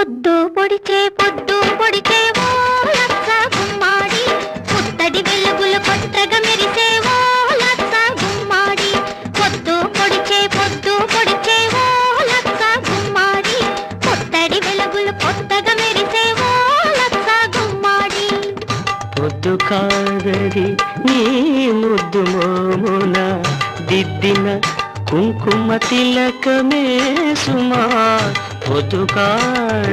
పొద్దు పొడిచే పొద్దు పొడిచే లచ్చ గుమ్మాడి. పుత్తడి వెలుగులు కొత్తగా మెరిసే ఓ లచ్చ గుమ్మాడి. పొద్దు పొడిచే పొద్దు పొడిచే ఓ లచ్చ గుమ్మాడి. పుత్తడి వెలుగులు కొత్తగా మెరిసే ఓ లచ్చ గుమ్మాడి. పొద్దు నీ ముద్దు మోమున. దిద్దిన కుంకుమ తిలకమే సుమా. పొతుకాడ